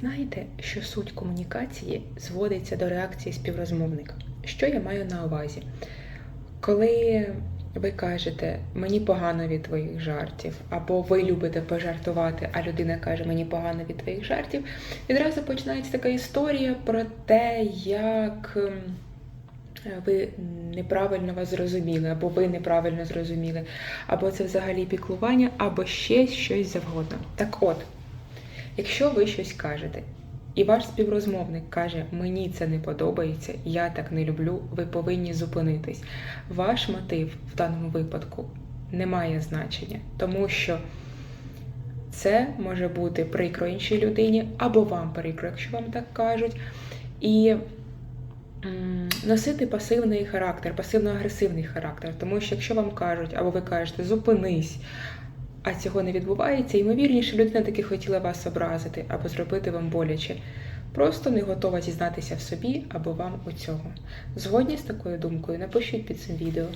Знаєте, що суть комунікації зводиться до реакції співрозмовника. Що я маю на увазі? Коли ви кажете мені погано від твоїх жартів, або ви любите пожартувати, а людина каже мені погано від твоїх жартів, відразу починається така історія про те, як ем, ви неправильно вас зрозуміли, або ви неправильно зрозуміли, або це взагалі піклування, або ще щось завгодно. Так от, якщо ви щось кажете, і ваш співрозмовник каже, мені це не подобається, я так не люблю, ви повинні зупинитись. Ваш мотив в даному випадку не має значення, тому що це може бути прикро іншій людині, або вам прикро, якщо вам так кажуть. І носити пасивний характер, пасивно-агресивний характер. Тому що якщо вам кажуть, або ви кажете зупинись, а цього не відбувається, ймовірніше, людина таки хотіла вас образити або зробити вам боляче. Просто не готова зізнатися в собі або вам у цьому. Згодні з такою думкою, напишіть під цим відео.